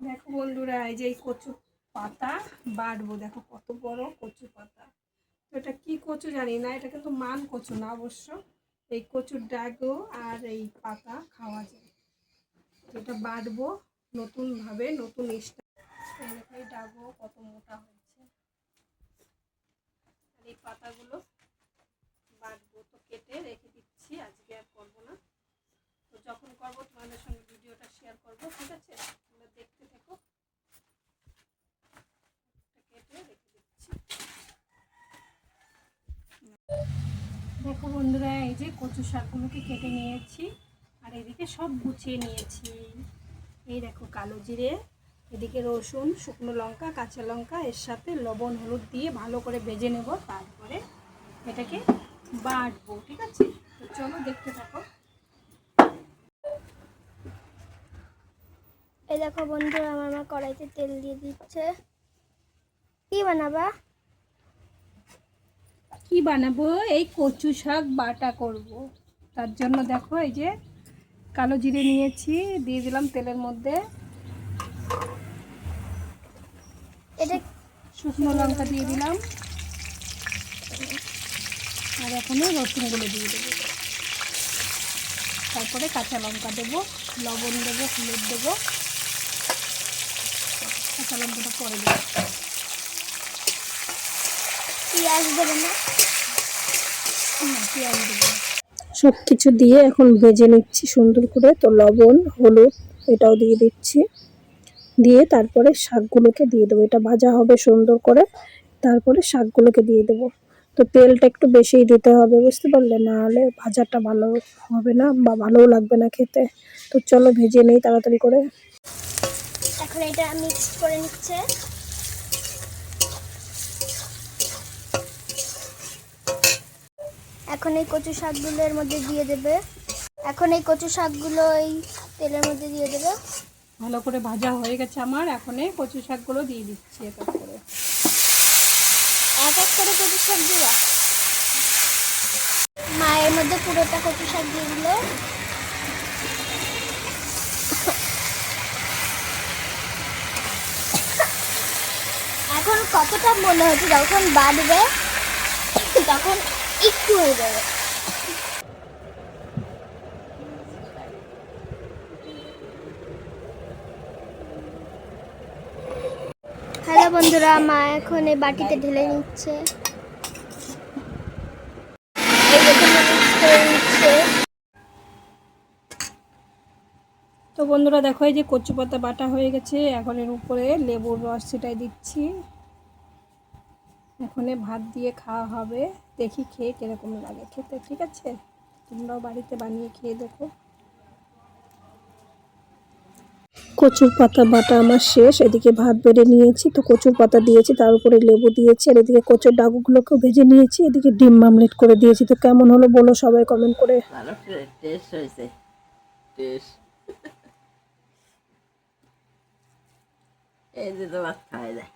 দেখো বন্ধুরা, এই যে এই কচু পাতা বাড়বো দেখো কত বড় কচু পাতা। তো এটা কি কচু জানি না, এটা কিন্তু মান কচু না অবশ্য। এই কচুর ডাগও আর এই পাতা খাওয়া যায়। তো এটা বাড়বো নতুনভাবে, নতুন স্টাইল এই ডাগও কত মোটা হয়েছে। আর এই পাতাগুলো বাড়বো তো কেটে রেখে দিচ্ছি, আজকে আর করব না। তো যখন করব তোমাদের সঙ্গে ভিডিওটা শেয়ার করব, ঠিক আছে? দেখতে থেকো। দেখো বন্ধুরা, এই যে কচু শাকগুলোকে কেটে নিয়েছি, আর এদিকে সব গুছিয়ে নিয়েছি। এই দেখো কালো জিরে, এদিকে রসুন, শুকনো লঙ্কা, কাঁচা লঙ্কা, এর সাথে লবণ, হলুদ দিয়ে ভালো করে ভেজে নেব, তারপরে এটাকে বাটবো, ঠিক আছে? তো চলো দেখতে থাকো। এই দেখো বন্ধুরা আমার মা কড়াইতে তেল দিয়ে দিচ্ছে। কি বানাবা? কি বানাবো? এই কচু শাক বাটা করব। তার জন্য দেখো এই যে কালো জিরে নিয়েছি দিয়ে দিলাম তেলের মধ্যে। এটা শুকনো লঙ্কা দিয়ে দিলাম। আর এখনও রসুনগুলো দিয়ে দেবো। তারপরে কাঁচা লঙ্কা দেবো লবণ দেবো হলুদ দেবো। কাঁচা লঙ্কাটা পরে দেবো। পেঁয়াজ দেবে না? পেঁয়াজ দেবো সব কিছু দিয়ে এখন ভেজে নিচ্ছি সুন্দর করে। তো লবণ হলুদ এটাও দিয়ে দিচ্ছি। দিয়ে তারপরে শাকগুলোকে দিয়ে দেবো। এটা ভাজা হবে সুন্দর করে। তারপরে শাকগুলোকে দিয়ে দেবো। তো তেলটা একটু বেশিই দিতে হবে বুঝতে পারলে? না হলে ভাজাটা ভালো হবে না বা ভালোও লাগবে না খেতে। তো চলো ভেজে নেই তাড়াতাড়ি করে। এখন এটা মিক্স করে নিচ্ছে। এখন এই কচু শাকগুলো এর মধ্যে দিয়ে দেবে। এখন এই কচু শাকগুলো এই তেলের মধ্যে দিয়ে দেবে। ভালো করে ভাজা হয়ে গেছে আমার এখন এই কচু শাকগুলো দিয়ে দিচ্ছি এক এক করে। এক এক করে কচু শাক দিবা মায়ের মধ্যে পুরোটা কচু শাক দিয়ে দিল এখন কতটা মনে হচ্ছে যখন বাড়বে, তখন একটু হয়ে যাবে। হ্যালো বন্ধুরা, মা এখন এই বাটিতে ঢেলে নিচ্ছে। তো বন্ধুরা, দেখো এই যে কচু পাতা বাটা হয়ে গেছে। এখন এর উপরে লেবুর রস সেটাই দিচ্ছি। এখন ভাত দিয়ে খাওয়া হবে। দেখি খেয়ে কীরকম লাগে। খেতে ঠিক আছে? তোমরাও বাড়িতে বানিয়ে খেয়ে দেখো। কচুর পাতা বাটা আমার শেষ। এদিকে ভাত বেড়ে নিয়েছি তো কচুর পাতা দিয়েছি তার উপরে লেবু দিয়েছি আর এদিকে কচুর ডাগুগুলোকেও ভেজে নিয়েছি এদিকে ডিম মামলেট করে দিয়েছি। তো কেমন হলো বলো সবাই কমেন্ট করে। ভালো টেস্ট হয়েছে। টেস্ট এই যে তোমার খাওয়া যায়